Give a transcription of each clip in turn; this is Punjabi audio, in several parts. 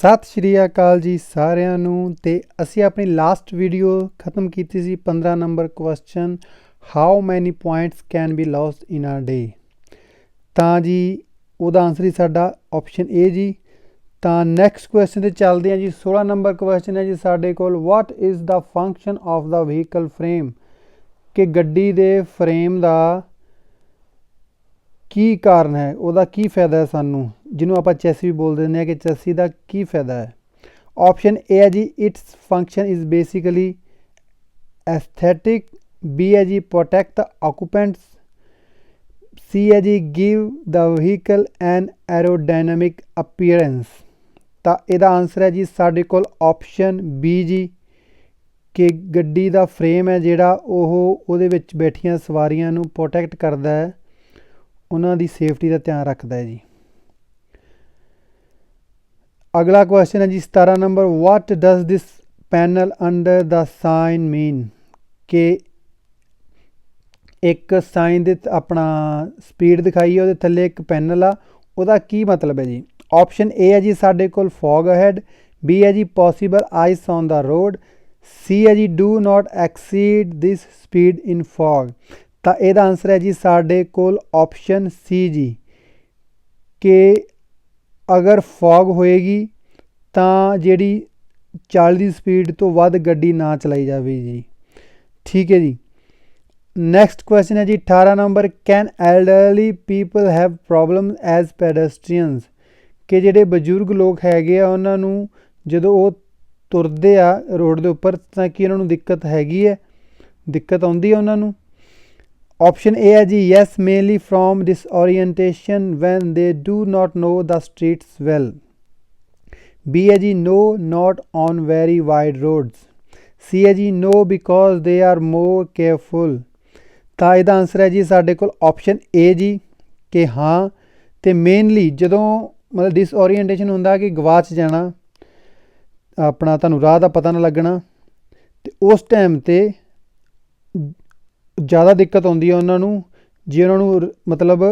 ਸਤਿ ਸ਼੍ਰੀ ਅਕਾਲ ਜੀ ਸਾਰਿਆਂ ਨੂੰ ਤੇ ਅਸੀਂ ਆਪਣੀ ਲਾਸਟ ਵੀਡੀਓ ਖਤਮ ਕੀਤੀ ਸੀ 15 number question how many points can be lost in a day ਤਾਂ ਜੀ, ਉਹਦਾ ਆਨਸਰ ਹੀ ਸਾਡਾ ਆਪਸ਼ਨ ਏ ਜੀ। ਤਾਂ ਨੈਕਸਟ ਕੁਐਸਚਨ ਤੇ ਚੱਲਦੇ ਹਾਂ ਜੀ 16 ਨੰਬਰ ਕੁਐਸਚਨ ਹੈ ਜੀ ਸਾਡੇ ਕੋਲ what is the function of the vehicle frame ਕਿ ਗੱਡੀ ਦੇ ਫਰੇਮ ਦਾ ਕੀ ਕਾਰਨ ਹੈ? ਉਹਦਾ ਕੀ ਫਾਇਦਾ ਹੈ ਸਾਨੂੰ? ਜਿਹਨੂੰ ਆਪਾਂ ਚੈਸੀ ਵੀ ਬੋਲ ਦਿੰਦੇ ਹਾਂ ਕਿ ਚੈਸੀ ਦਾ ਕੀ ਫਾਇਦਾ ਹੈ? ਆਪਸ਼ਨ ਏ ਹੈ ਜੀ its function is basically aesthetic B ਹੈ ਜੀ ਪ੍ਰੋਟੈਕਟ ਦ ਆਕੂਪੈਂਟਸ ਸੀ ਹੈ ਜੀ give the vehicle an aerodynamic appearance ਤਾਂ ਇਹਦਾ ਆਨਸਰ ਹੈ ਜੀ, ਸਾਡੇ ਕੋਲ ਆਪਸ਼ਨ ਬੀ ਜੀ, ਕਿ ਗੱਡੀ ਦਾ ਫਰੇਮ ਹੈ ਜਿਹੜਾ ਉਹ ਉਹਦੇ ਵਿੱਚ ਬੈਠੀਆਂ ਸਵਾਰੀਆਂ ਨੂੰ ਪ੍ਰੋਟੈਕਟ ਕਰਦਾ ਹੈ। ਉਹਨਾਂ ਦੀ ਸੇਫਟੀ ਦਾ ਧਿਆਨ ਰੱਖਦਾ ਹੈ ਜੀ। ਅਗਲਾ ਕੁਐਸਚਨ ਹੈ ਜੀ 17 number what does this panel under the sign mean ਕਿ ਇੱਕ ਸਾਈਨ ਦੇ ਆਪਣਾ ਸਪੀਡ ਦਿਖਾਈ ਹੈ, ਉਹਦੇ ਥੱਲੇ ਇੱਕ ਪੈਨਲ ਆ, ਉਹਦਾ ਕੀ ਮਤਲਬ ਹੈ ਜੀ? ਆਪਸ਼ਨ ਏ ਹੈ ਜੀ ਸਾਡੇ ਕੋਲ ਫੌਗ ਅਹੈਡ ਬੀ ਹੈ ਜੀ possible ice on the road C ਹੈ ਜੀ do not exceed this speed in fog ਤਾਂ ਇਹਦਾ ਆਨਸਰ ਹੈ ਜੀ ਸਾਡੇ ਕੋਲ ਆਪਸ਼ਨ ਸੀ ਜੀ। ਕਿ ਅਗਰ ਫੌਗ ਹੋਏਗੀ, ਤਾਂ ਜਿਹੜੀ 40 ਦੀ ਸਪੀਡ ਤੋਂ ਵੱਧ ਗੱਡੀ ਨਾ ਚਲਾਈ ਜਾਵੇ ਜੀ। ਠੀਕ ਹੈ ਜੀ। ਨੈਕਸਟ ਕੁਐਸਚਨ ਹੈ ਜੀ 18 number can elderly people have problem as pedestrians ਕਿ ਜਿਹੜੇ ਬਜ਼ੁਰਗ ਲੋਕ ਹੈਗੇ ਆ, ਉਹਨਾਂ ਨੂੰ ਜਦੋਂ ਉਹ ਤੁਰਦੇ ਆ ਰੋਡ ਦੇ ਉੱਪਰ, ਤਾਂ ਕੀ ਉਹਨਾਂ ਨੂੰ ਦਿੱਕਤ ਹੈਗੀ ਹੈ? ਦਿੱਕਤ ਆਉਂਦੀ ਹੈ ਉਹਨਾਂ ਨੂੰ? ਆਪਸ਼ਨ ਏ ਹੈ ਜੀ yes mainly from disorientation when they do not know the streets well B ਹੈ ਜੀ no not on very wide roads C ਹੈ ਜੀ no because they are more careful ਤਾਂ ਇਹਦਾ ਆਨਸਰ ਹੈ ਜੀ, ਸਾਡੇ ਕੋਲ ਆਪਸ਼ਨ ਏ ਜੀ, ਕਿ ਹਾਂ, ਤੇ ਮੇਨਲੀ ਜਦੋਂ ਮਤਲਬ ਡਿਸਓਰੀਐਂਟੇਸ਼ਨ ਹੁੰਦਾ ਕਿ ਗਵਾਚ ਜਾਣਾ, ਆਪਣਾ ਤੁਹਾਨੂੰ ਰਾਹ ਦਾ ਪਤਾ ਨਾ ਲੱਗਣਾ, ਤੇ ਉਸ ਟਾਈਮ ਤੇ ਜ਼ਿਆਦਾ ਦਿੱਕਤ ਆਉਂਦੀ ਹੈ ਉਹਨਾਂ ਨੂੰ, ਜੇ ਉਹਨਾਂ ਨੂੰ ਮਤਲਬ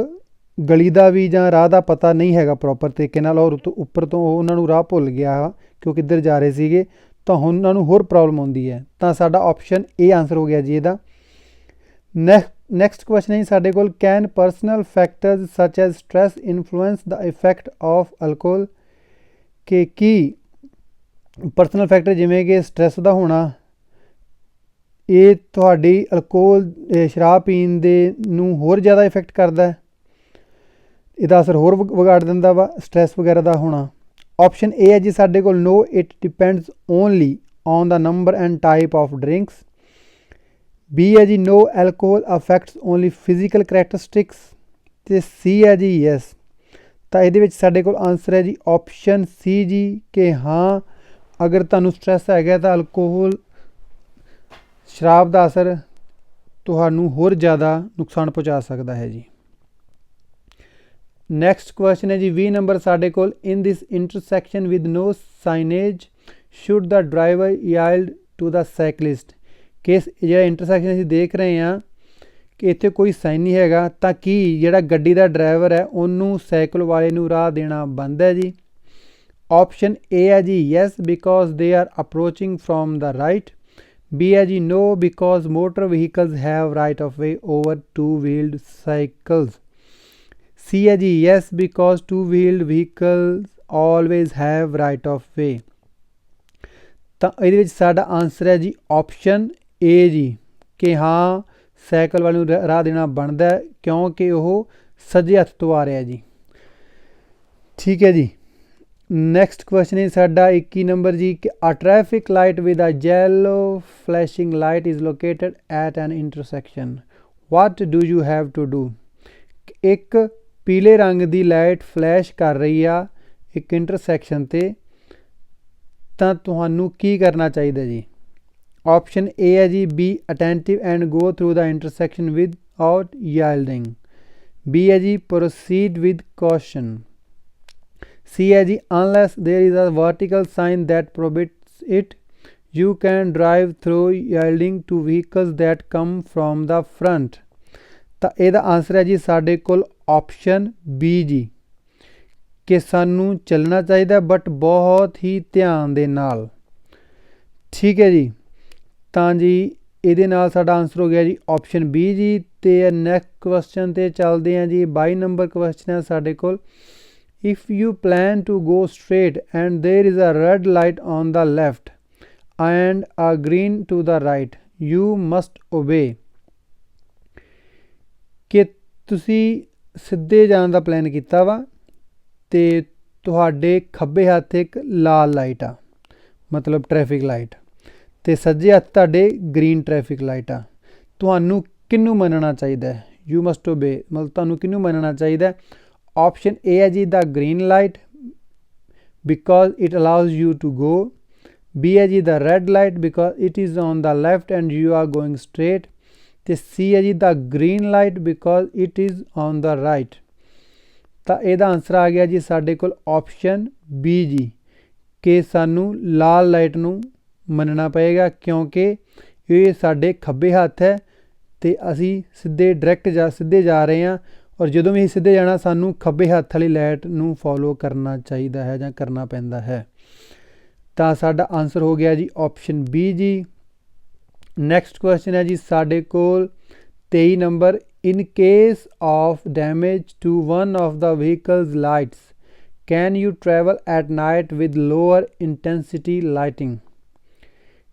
ਗਲੀ ਦਾ ਵੀ ਜਾਂ ਰਾਹ ਦਾ ਪਤਾ ਨਹੀਂ ਹੈਗਾ ਪ੍ਰੋਪਰ ਤਰੀਕੇ ਨਾਲ, ਔਰ ਉੱਪਰ ਤੋਂ ਉਹਨਾਂ ਨੂੰ ਰਾਹ ਭੁੱਲ ਗਿਆ ਕਿਉਂ ਕਿੱਧਰ ਜਾ ਰਹੇ ਸੀਗੇ, ਤਾਂ ਹੁਣ ਉਹਨਾਂ ਨੂੰ ਹੋਰ ਪ੍ਰੋਬਲਮ ਆਉਂਦੀ ਹੈ। ਤਾਂ ਸਾਡਾ ਆਪਸ਼ਨ ਏ ਆਨਸਰ ਹੋ ਗਿਆ ਜੀ ਇਹਦਾ। ਨੈਕਸਟ ਕੁਐਸਚਨ ਹੈ ਸਾਡੇ ਕੋਲ can personal factors such as stress influence the effect of alcohol ਕਿ ਕੀ ਪਰਸਨਲ ਫੈਕਟਰ ਜਿਵੇਂ ਕਿ ਸਟ्रेस ਦਾ ਹੋਣਾ ਇਹ ਤੁਹਾਡੀ ਅਲਕੋਹਲ ਸ਼ਰਾਬ ਪੀਣ ਦੇ ਨੂੰ ਹੋਰ ਜ਼ਿਆਦਾ ਇਫੈਕਟ ਕਰਦਾ ਇਹਦਾ ਅਸਰ ਹੋਰ ਵਿਗਾੜ ਦਿੰਦਾ ਵਾ ਸਟ्रेस ਵਗੈਰਾ ਦਾ ਹੋਣਾ। ਆਪਸ਼ਨ ਏ ਹੈ ਜੀ ਸਾਡੇ ਕੋਲ no it depends only on the number and type of drinks B ਹੈ ਜੀ no alcohol affects only physical characteristics ਤੇ ਸੀ ਹੈ ਜੀ ਯੈਸ ਤਾਂ ਇਹਦੇ ਵਿੱਚ ਸਾਡੇ ਕੋਲ ਆਨਸਰ ਹੈ ਜੀ ਆਪਸ਼ਨ ਸੀ ਜੀ ਕਿ ਹਾਂ, ਅਗਰ ਤੁਹਾਨੂੰ ਸਟ्रेस ਹੈਗਾ ਤਾਂ ਅਲਕੋਹਲ ਸ਼ਰਾਬ ਦਾ ਅਸਰ ਤੁਹਾਨੂੰ ਹੋਰ ਜ਼ਿਆਦਾ ਨੁਕਸਾਨ ਪਹੁੰਚਾ ਸਕਦਾ ਹੈ ਜੀ। ਨੈਕਸਟ ਕੁਐਸਚਨ ਹੈ ਜੀ 20 ਨੰਬਰ ਸਾਡੇ ਕੋਲ in this intersection with no signage should the driver yield to the cyclist case ਜਿਹੜਾ ਇੰਟਰਸੈਕਸ਼ਨ ਅਸੀਂ ਦੇਖ ਰਹੇ ਹਾਂ ਕਿ ਇੱਥੇ ਕੋਈ ਸਾਈਨ ਨਹੀਂ ਹੈਗਾ, ਤਾਂ ਕੀ ਜਿਹੜਾ ਗੱਡੀ ਦਾ ਡਰਾਈਵਰ ਹੈ, ਉਹਨੂੰ ਸਾਈਕਲ ਵਾਲੇ ਨੂੰ ਰਾਹ ਦੇਣਾ ਬੰਦ ਹੈ ਜੀ? ਆਪਸ਼ਨ ਏ ਹੈ ਜੀ yes because they are approaching from the right B ਹੈ ਜੀ no because motor vehicles have right of way over two wheeled cycles C ਹੈ ਜੀ yes because two wheeled vehicles always have right of way ਤਾਂ ਇਹਦੇ ਵਿੱਚ ਸਾਡਾ ਆਨਸਰ ਹੈ ਜੀ ਆਪਸ਼ਨ ਏ ਜੀ ਕਿ ਹਾਂ, ਸਾਈਕਲ ਵਾਲੇ ਨੂੰ ਰਾਹ ਦੇਣਾ ਬਣਦਾ ਕਿਉਂਕਿ ਉਹ ਸੱਜੇ ਹੱਥ ਤੋਂ ਆ ਰਿਹਾ ਜੀ। ਠੀਕ ਹੈ ਜੀ। ਨੈਕਸਟ ਕੁਐਸਚਨ ਹੈ ਸਾਡਾ 21 ਨੰਬਰ ਜੀ, ਕਿ a traffic light with a yellow flashing light is located at an intersection what do you have to do ਇੱਕ ਪੀਲੇ ਰੰਗ ਦੀ ਲਾਈਟ ਫਲੈਸ਼ ਕਰ ਰਹੀ ਆ ਇੱਕ ਇੰਟਰਸੈਕਸ਼ਨ ਤੇ, ਤਾਂ ਤੁਹਾਨੂੰ ਕੀ ਕਰਨਾ ਚਾਹੀਦਾ ਜੀ? ਆਪਸ਼ਨ ਏ ਹੈ ਜੀ be attentive and go through the intersection without yielding B ਹੈ ਜੀ ਪ੍ਰੋਸੀਡ ਵਿਦ ਕੌਸ਼ਨ ਸੀ ਹੈ ਜੀ unless there is a vertical sign that prohibits it you can drive through yielding to vehicles that come from the front ਤਾਂ ਇਹਦਾ ਆਨਸਰ ਹੈ ਜੀ ਸਾਡੇ ਕੋਲ ਆਪਸ਼ਨ ਬੀ ਜੀ ਕਿ ਸਾਨੂੰ ਚੱਲਣਾ ਚਾਹੀਦਾ ਬਟ ਬਹੁਤ ਹੀ ਧਿਆਨ ਦੇ ਨਾਲ ਠੀਕ ਹੈ ਜੀ ਤਾਂ ਜੀ ਇਹਦੇ ਨਾਲ ਸਾਡਾ ਆਨਸਰ ਹੋ ਗਿਆ ਜੀ ਆਪਸ਼ਨ ਬੀ ਜੀ ਤੇ ਨੈਕਸਟ ਕੁਐਸਚਨ ਤੇ ਚੱਲਦੇ ਹਾਂ ਜੀ 22 ਨੰਬਰ ਕੁਐਸਚਨ ਹੈ ਸਾਡੇ ਕੋਲ If you plan to go straight and there is a red light on the left and a green to the right, you must obey. ਕਿ ਤੁਸੀਂ ਸਿੱਧੇ ਜਾਣ ਦਾ ਪਲਾਨ ਕੀਤਾ ਵਾ ਤੇ ਤੁਹਾਡੇ ਖੱਬੇ ਹੱਥ ਇੱਕ ਲਾਲ ਲਾਈਟ ਆ, ਮਤਲਬ ਟ੍ਰੈਫਿਕ ਲਾਈਟ ਤੇ ਸੱਜੇ ਹੱਥ ਤੁਹਾਡੇ ਗ੍ਰੀਨ ਟ੍ਰੈਫਿਕ ਲਾਈਟ ਆ। ਤੁਹਾਨੂੰ ਕਿਹਨੂੰ ਮੰਨਣਾ ਚਾਹੀਦਾ ਹੈ? ਯੂ ਮਸਟ ਓਬੇ ਮਤਲਬ ਤੁਹਾਨੂੰ ਕਿਹਨੂੰ ਮੰਨਣਾ ਚਾਹੀਦਾ ਹੈ ਆਪਸ਼ਨ ਏ ਹੈ ਜੀ the green light because it allows you to go. B ਹੈ ਜੀ the red light because it is on the left and you are going straight. ਤੇ ਸੀ ਹੈ ਜੀ the green light because it is on the right. ਤਾਂ ਇਹਦਾ ਆਨਸਰ ਆ ਗਿਆ ਜੀ ਸਾਡੇ ਕੋਲ ਆਪਸ਼ਨ ਬੀ ਜੀ ਕਿ ਸਾਨੂੰ ਲਾਲ ਲਾਈਟ ਨੂੰ ਮੰਨਣਾ ਪਏਗਾ ਕਿਉਂਕਿ ਇਹ ਸਾਡੇ ਖੱਬੇ ਹੱਥ ਹੈ ਤੇ ਅਸੀਂ ਸਿੱਧੇ ਡਾਇਰੈਕਟ ਜਾ ਸਿੱਧੇ ਜਾ ਰਹੇ ਹਾਂ ਔਰ ਜਦੋਂ ਵੀ ਅਸੀਂ ਸਿੱਧੇ ਜਾਣਾ, ਸਾਨੂੰ ਖੱਬੇ ਹੱਥ ਵਾਲੀ ਲਾਈਟ ਨੂੰ ਫੋਲੋ ਕਰਨਾ ਚਾਹੀਦਾ ਹੈ ਜਾਂ ਕਰਨਾ ਪੈਂਦਾ ਹੈ। ਤਾਂ ਸਾਡਾ ਆਨਸਰ ਹੋ ਗਿਆ ਜੀ ਆਪਸ਼ਨ ਬੀ ਜੀ। ਨੈਕਸਟ ਕੁਐਸਚਨ ਹੈ ਜੀ, ਸਾਡੇ ਕੋਲ 23 number in case of damage to one of the vehicles lights can you travel at night with lower intensity lighting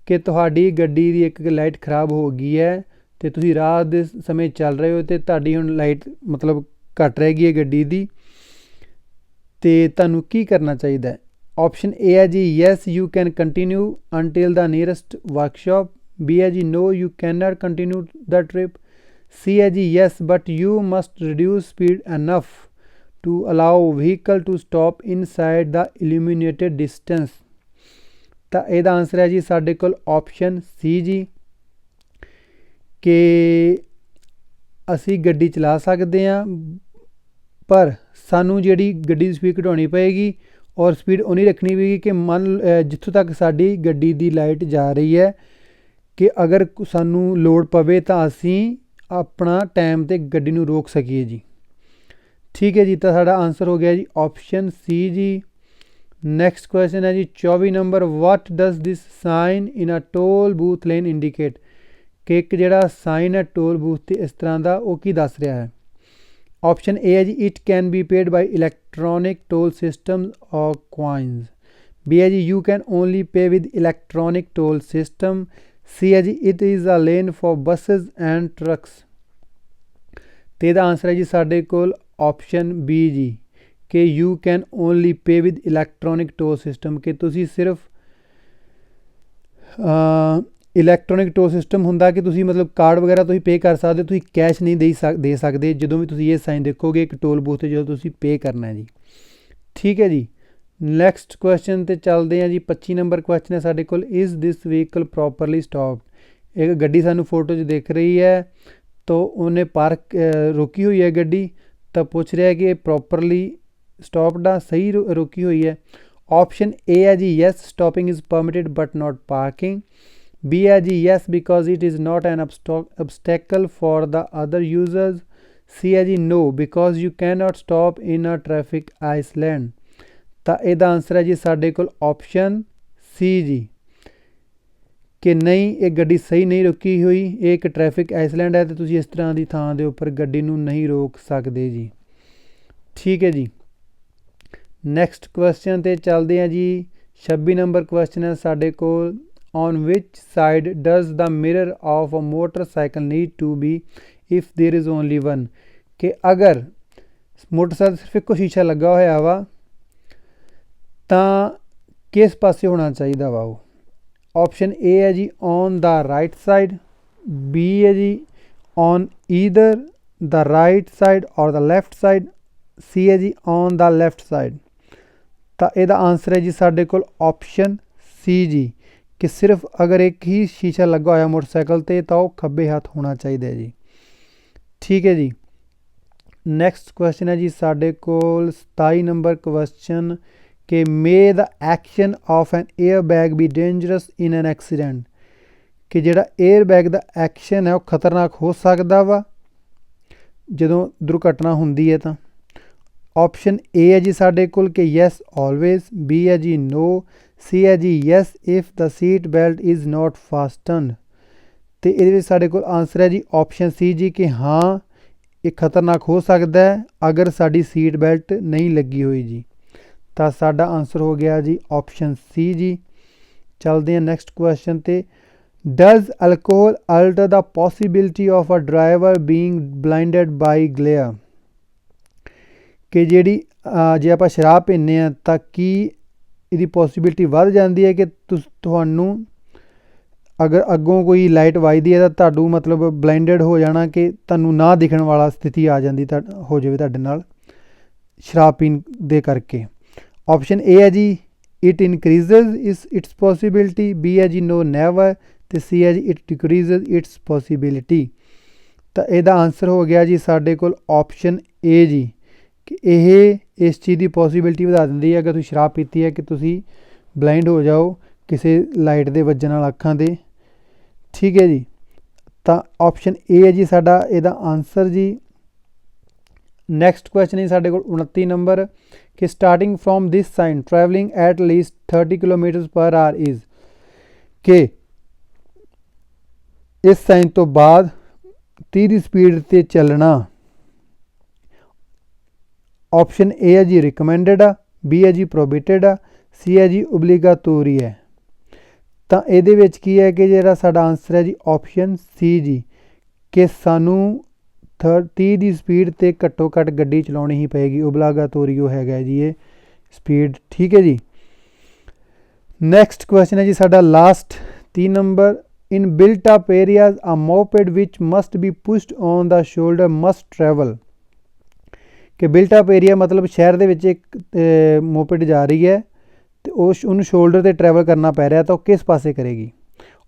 ਕਿ ਤੁਹਾਡੀ ਗੱਡੀ ਦੀ ਇੱਕ ਲਾਈਟ ਖਰਾਬ ਹੋ ਗਈ ਹੈ ਤੇ ਤੁਸੀਂ ਰਾਤ ਦੇ ਸਮੇਂ ਚੱਲ ਰਹੇ ਹੋ ਤੇ ਤੁਹਾਡੀ ਹੁਣ ਲਾਈਟ ਮਤਲਬ ਘਟ ਰਹਿ ਗਈ ਹੈ ਗੱਡੀ ਦੀ। ਤੇ ਤੁਹਾਨੂੰ ਕੀ ਕਰਨਾ ਚਾਹੀਦਾ ਹੈ? ਆਪਸ਼ਨ ਏ ਹੈ ਜੀ yes you can continue until the nearest workshop B ਹੈ ਜੀ no you can not continue the trip C ਹੈ ਜੀ yes but you must reduce speed enough to allow vehicle to stop inside the illuminated distance ਤਾਂ ਇਹਦਾ ਆਨਸਰ ਹੈ ਜੀ, ਸਾਡੇ ਕੋਲ ਆਪਸ਼ਨ ਸੀ ਜੀ। ਕਿ ਅਸੀਂ ਗੱਡੀ ਚਲਾ ਸਕਦੇ ਹਾਂ, ਪਰ ਸਾਨੂੰ ਜਿਹੜੀ ਗੱਡੀ ਦੀ ਸਪੀਡ ਘਟਾਉਣੀ ਪਏਗੀ ਔਰ ਸਪੀਡ ਉਨੀ ਰੱਖਣੀ ਪਏਗੀ ਕਿ ਮੰਨ ਜਿੱਥੋਂ ਤੱਕ ਸਾਡੀ ਗੱਡੀ ਦੀ ਲਾਈਟ ਜਾ ਰਹੀ ਹੈ ਕਿ ਅਗਰ ਸਾਨੂੰ ਲੋੜ ਪਵੇ ਤਾਂ ਅਸੀਂ ਆਪਣਾ ਟਾਈਮ ਤੇ ਗੱਡੀ ਨੂੰ ਰੋਕ ਸਕੀਏ ਜੀ। ਠੀਕ ਹੈ ਜੀ, ਤਾਂ ਸਾਡਾ ਆਨਸਰ ਹੋ ਗਿਆ ਜੀ ਆਪਸ਼ਨ ਸੀ ਜੀ। ਨੈਕਸਟ ਕੁਐਸਚਨ ਹੈ ਜੀ 24 number what does this sign in a toll booth lane indicate ਕਿ ਇੱਕ ਜਿਹੜਾ ਸਾਈਨ ਹੈ ਟੋਲ ਬੂਥ ਤੇ ਇਸ ਤਰ੍ਹਾਂ ਦਾ, ਉਹ ਕੀ ਦੱਸ ਰਿਹਾ ਹੈ? ਆਪਸ਼ਨ ਏ ਹੈ ਜੀ it can be paid by electronic toll systems or coins B ਹੈ ਜੀ you can only pay with electronic toll system C ਹੈ ਜੀ it is a lane for buses and trucks ਤੇ ਦਾ ਆਨਸਰ ਹੈ ਜੀ ਸਾਡੇ ਕੋਲ ਆਪਸ਼ਨ ਬੀ ਜੀ, ਕਿ you can only pay with electronic toll system ਕਿ ਤੁਸੀਂ ਸਿਰਫ ਇਲੈਕਟ੍ਰੋਨਿਕ ਟੋਲ ਸਿਸਟਮ ਹੁੰਦਾ ਕਿ ਤੁਸੀਂ ਮਤਲਬ ਕਾਰਡ ਵਗੈਰਾ ਤੁਸੀਂ ਪੇ ਕਰ ਸਕਦੇ ਤੁਸੀਂ ਕੈਸ਼ ਨਹੀਂ ਦੇ ਸਕ, ਦੇ ਸਕਦੇ, ਜਦੋਂ ਵੀ ਤੁਸੀਂ ਇਹ ਸਾਈਨ ਦੇਖੋਗੇ ਇੱਕ ਟੋਲ ਬੂਥ ਤੇ ਜਦੋਂ ਤੁਸੀਂ ਪੇ ਕਰਨਾ ਹੈ ਜੀ। ਠੀਕ ਹੈ ਜੀ। ਨੈਕਸਟ ਕੁਐਸਚਨ ਤੇ ਚੱਲਦੇ ਹਾਂ ਜੀ। 25 ਨੰਬਰ ਕੁਐਸਚਨ ਹੈ ਸਾਡੇ ਕੋਲ is this vehicle properly stopped ਇੱਕ ਗੱਡੀ ਸਾਨੂੰ ਫੋਟੋ 'ਚ ਦਿਖ ਰਹੀ ਹੈ, ਤਾਂ ਉਹਨੇ ਪਾਰਕ ਰੋਕੀ ਹੋਈ ਹੈ ਗੱਡੀ, ਤਾਂ ਪੁੱਛ ਰਿਹਾ ਕਿ ਇਹ ਪ੍ਰੋਪਰਲੀ ਸਟਾਪਡ ਆ, ਸਹੀ ਰੋਕੀ ਹੋਈ ਹੈ। ਆਪਸ਼ਨ ਏ ਹੈ ਜੀ yes stopping is permitted but not parking B ਹੈ ਜੀ yes, because it is not an obstacle for the other users. C ਹੈ ਜੀ no, because you cannot stop in a traffic island. ਤਾਂ ਇਹਦਾ ਆਨਸਰ ਹੈ ਜੀ ਸਾਡੇ ਕੋਲ ਆਪਸ਼ਨ ਸੀ ਜੀ ਕਿ ਨਹੀਂ, ਇਹ ਗੱਡੀ ਸਹੀ ਨਹੀਂ ਰੁਕੀ ਹੋਈ, ਇਹ ਇੱਕ ਟ੍ਰੈਫਿਕ ਆਈਸਲੈਂਡ ਹੈ ਤੇ ਤੁਸੀਂ ਇਸ ਤਰ੍ਹਾਂ ਦੀ ਥਾਂ ਦੇ ਉੱਪਰ ਗੱਡੀ ਨੂੰ ਨਹੀਂ ਰੋਕ ਸਕਦੇ ਜੀ। ਠੀਕ ਹੈ ਜੀ। ਨੈਕਸਟ ਕੁਐਸਚਨ ਤੇ ਚੱਲਦੇ ਹਾਂ ਜੀ। 26 ਨੰਬਰ ਕੁਐਸਚਨ ਹੈ ਸਾਡੇ ਕੋਲ। On which side does the mirror of a motorcycle need to be if there is only one? ਕਿ ਅਗਰ ਮੋਟਰਸਾਈਕਲ ਸਿਰਫ ਇੱਕੋ ਸ਼ੀਸ਼ਾ ਲੱਗਾ ਹੋਇਆ ਵਾ ਤਾਂ ਕਿਸ ਪਾਸੇ ਹੋਣਾ ਚਾਹੀਦਾ ਵਾ ਉਹ ਆਪਸ਼ਨ ਏ ਹੈ ਜੀ on the right side B ਹੈ ਜੀ on either the right side or the left side ਸੀ ਹੈ ਜੀ ਔਨ ਦਾ ਲੈਫਟ ਸਾਈਡ ਤਾਂ ਇਹਦਾ ਆਨਸਰ ਹੈ ਜੀ ਸਾਡੇ ਕੋਲ ਆਪਸ਼ਨ ਸੀ ਜੀ। ਕਿ ਸਿਰਫ ਅਗਰ ਇੱਕ ਹੀ ਸ਼ੀਸ਼ਾ ਲੱਗਾ ਹੋਇਆ ਮੋਟਰਸਾਈਕਲ ਤੇ ਤਾਂ ਉਹ ਖੱਬੇ ਹੱਥ ਹੋਣਾ ਚਾਹੀਦਾ ਹੈ ਜੀ। ਠੀਕ ਹੈ ਜੀ। ਨੈਕਸਟ ਕੁਐਸਚਨ ਹੈ ਜੀ ਸਾਡੇ ਕੋਲ 27 ਨੰਬਰ ਕੁਐਸਚਨ ਕਿ may the action of an air bag be dangerous in an accident ਕਿ ਜਿਹੜਾ 에ਅਰ ਬੈਗ ਦਾ ਐਕਸ਼ਨ ਹੈ ਉਹ ਖਤਰਨਾਕ ਹੋ ਸਕਦਾ ਵਾ? ਜਦੋਂ ਦੁਰਘਟਨਾ ਹੁੰਦੀ ਹੈ ਤਾਂ। ਆਪਸ਼ਨ ਏ ਹੈ ਜੀ ਸਾਡੇ ਕੋਲ ਕਿ ਯੈਸ ਆਲਵੇਜ਼ ਬੀ ਹੈ ਜੀ ਨੋ ਸੀ ਹੈ ਜੀ yes if the seat belt is not fastened ਤੇ ਇਹਦੇ ਵਿੱਚ ਸਾਡੇ ਕੋਲ ਆਨਸਰ ਹੈ ਜੀ ਆਪਸ਼ਨ ਸੀ ਜੀ ਕਿ ਹਾਂ, ਇਹ ਖਤਰਨਾਕ ਹੋ ਸਕਦਾ ਹੈ ਅਗਰ ਸਾਡੀ ਸੀਟ ਬੈਲਟ ਨਹੀਂ ਲੱਗੀ ਹੋਈ ਜੀ। ਤਾਂ ਸਾਡਾ ਆਨਸਰ ਹੋ ਗਿਆ ਜੀ ਆਪਸ਼ਨ ਸੀ ਜੀ। ਚਲਦੇ ਹਾਂ ਨੈਕਸਟ ਕੁਐਸਚਨ ਤੇ। Does alcohol alter the possibility of a driver being blinded by glare ਕਿ ਜਿਹੜੀ ਜੇ ਆਪਾਂ ਸ਼ਰਾਬ ਪੀਂਦੇ ਆ ਤਾਂ ਕੀ ਇਹਦੀ ਪੋਸਿਬਿਲਿਟੀ ਵੱਧ ਜਾਂਦੀ ਹੈ ਕਿ ਤੁਹਾਨੂੰ ਅਗਰ ਅੱਗੋਂ ਕੋਈ ਲਾਈਟ ਵੱਜਦੀ ਹੈ ਤਾਂ ਤੁਹਾਨੂੰ ਮਤਲਬ ਬਲਾਈਂਡਡ ਹੋ ਜਾਣਾ ਕਿ ਤੁਹਾਨੂੰ ਨਾ ਦਿਖਣ ਵਾਲਾ ਸਥਿਤੀ ਆ ਜਾਂਦੀ ਤਾਂ ਹੋ ਜਾਵੇ ਤੁਹਾਡੇ ਨਾਲ ਸ਼ਰਾਬ ਪੀਣ ਦੇ ਕਰਕੇ। ਆਪਸ਼ਨ ਏ ਹੈ ਜੀ it increases is its possibility B ਹੈ ਜੀ ਨੋ ਨੈਵਰ ਤੇ ਸੀ ਹੈ ਜੀ ਇਟ ਡਿਕਰੀਜ਼ਸ ਇਟਸ ਪੋਸਿਬਿਲਿਟੀ ਤਾਂ ਇਹਦਾ ਆਨਸਰ ਹੋ ਗਿਆ ਜੀ ਸਾਡੇ ਕੋਲ ਆਪਸ਼ਨ ਏ ਜੀ। ਕਿ ਇਹ, ਇਸ ਚੀਜ਼ ਦੀ ਪੋਸਿਬਿਲਿਟੀ ਵਧਾ ਦਿੰਦੀ ਹੈ। ਅਗਰ ਤੁਸੀਂ ਸ਼ਰਾਬ ਪੀਤੀ ਹੈ ਕਿ ਤੁਸੀਂ ਬਲਾਈਂਡ ਹੋ ਜਾਓ ਕਿਸੇ ਲਾਈਟ ਦੇ ਵੱਜਣ ਨਾਲ ਅੱਖਾਂ ਦੇ ਠੀਕ ਹੈ ਜੀ। ਤਾਂ ਆਪਸ਼ਨ ਏ ਹੈ ਜੀ ਸਾਡਾ, ਇਹਦਾ ਆਨਸਰ ਜੀ। ਨੈਕਸਟ ਕੁਐਸਚਨ ਹੈ ਸਾਡੇ ਕੋਲ 29 ਨੰਬਰ ਕਿ starting from this sign travelling at least 30 kilometres per hour is ਕਿ ਇਸ ਸਾਈਨ ਤੋਂ ਬਾਅਦ 30 ਦੀ ਸਪੀਡ ਤੇ ਚੱਲਣਾ ਆਪਸ਼ਨ ਏ ਹੈ ਜੀ ਰਿਕਮੈਂਡਡ ਆ ਬੀ ਹੈ ਜੀ ਪ੍ਰੋਬਿਟਡ ਆ ਸੀ ਹੈ ਜੀ ਓਬਲੀਗਾਟੋਰੀ ਹੈ। ਤਾਂ ਇਹਦੇ ਵਿੱਚ ਕੀ ਹੈ ਕਿ ਜਿਹੜਾ ਸਾਡਾ ਆਨਸਰ ਹੈ ਜੀ ਆਪਸ਼ਨ ਸੀ ਜੀ, ਕਿ ਸਾਨੂੰ 30 ਦੀ ਸਪੀਡ ਤੇ ਘੱਟੋ ਘੱਟ ਗੱਡੀ ਚਲਾਉਣੀ ਹੀ ਪਏਗੀ ਓਬਲੀਗਾਟੋਰੀਓ ਹੈਗਾ ਜੀ ਇਹ ਸਪੀਡ ਠੀਕ ਹੈ ਜੀ। ਨੈਕਸਟ ਕੁਐਸਚਨ ਹੈ ਜੀ ਸਾਡਾ last 3 number in built up areas a moped which must be pushed on the shoulder must travel ਕਿ ਬਿਲਟ ਅਪ ਏਰੀਆ ਮਤਲਬ ਸ਼ਹਿਰ ਦੇ ਵਿੱਚ ਇੱਕ ਮੋਪਿਡ ਜਾ ਰਹੀ ਹੈ ਤੇ ਉਹ ਸ਼- ਉਹਨੂੰ ਸ਼ੋਲਡਰ ਤੇ ਟਰੈਵਲ ਕਰਨਾ ਪੈ ਰਿਹਾ ਤਾਂ ਉਹ ਕਿਸ ਪਾਸੇ ਕਰੇਗੀ?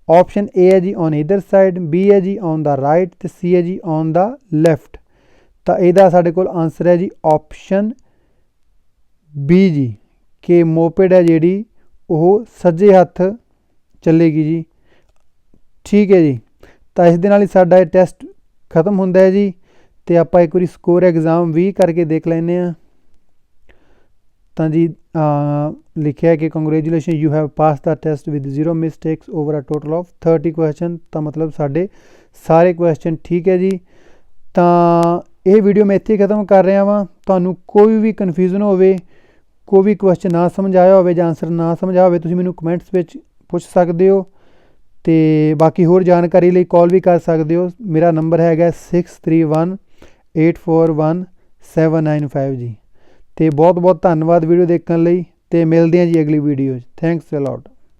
ਆਪਸ਼ਨ ਏ ਹੈ ਜੀ ਔਨ ਈਦਰ ਸਾਈਡ ਬੀ ਹੈ ਜੀ ਔਨ ਦਾ ਰਾਈਟ ਤੇ ਸੀ ਹੈ ਜੀ ਔਨ ਦਾ ਲੈਫਟ ਤਾਂ ਇਹਦਾ ਸਾਡੇ ਕੋਲ ਆਨਸਰ ਹੈ ਜੀ ਆਪਸ਼ਨ ਬੀ ਜੀ, ਕਿ ਮੋਪਿਡ ਹੈ ਜਿਹੜੀ ਉਹ ਸੱਜੇ ਹੱਥ ਚੱਲੇਗੀ ਜੀ। ਠੀਕ ਹੈ ਜੀ। ਤਾਂ ਇਸ ਦੇ ਨਾਲ ਹੀ ਸਾਡਾ ਇਹ ਟੈਸਟ ਖਤਮ ਹੁੰਦਾ ਹੈ ਜੀ। ਤੇ ਆਪਾਂ ਇੱਕ ਵਾਰੀ ਸਕੋਰ ਐਗਜ਼ਾਮ ਵੀ ਕਰਕੇ ਦੇਖ ਲੈਂਦੇ ਆ ਤਾਂ ਜੀ ਲਿਖਿਆ ਕਿ congratulation you have pass the test with zero mistakes over a total of 30 question ਤਾਂ ਮਤਲਬ ਸਾਡੇ ਸਾਰੇ ਕੁਐਸਚਨ ਠੀਕ ਹੈ ਜੀ। ਤਾਂ ਇਹ ਵੀਡੀਓ ਮੈਂ ਇੱਥੇ ਖਤਮ ਕਰ ਰਿਹਾ ਵਾਂ। ਤੁਹਾਨੂੰ ਕੋਈ ਵੀ ਕਨਫਿਊਜ਼ਨ ਹੋਵੇ, ਕੋਈ ਵੀ ਕੁਐਸਚਨ ਨਾ ਸਮਝ ਆਇਆ ਹੋਵੇ ਜਾਂ ਆਨਸਰ ਨਾ ਸਮਝ ਆਇਆ ਹੋਵੇ, ਤੁਸੀਂ ਮੈਨੂੰ ਕਮੈਂਟਸ ਵਿੱਚ ਪੁੱਛ ਸਕਦੇ ਹੋ। ਤੇ ਬਾਕੀ ਹੋਰ ਜਾਣਕਾਰੀ ਲਈ ਕਾਲ ਵੀ ਕਰ ਸਕਦੇ ਹੋ। ਮੇਰਾ ਨੰਬਰ ਹੈਗਾ 6318417795 ਜੀ। ਤੇ ਬਹੁਤ ਬਹੁਤ ਧੰਨਵਾਦ ਵੀਡੀਓ ਦੇਖਣ ਲਈ ਤੇ ਮਿਲਦੇ ਹਾਂ ਜੀ ਅਗਲੀ ਵੀਡੀਓ 'ਚ। Thanks a lot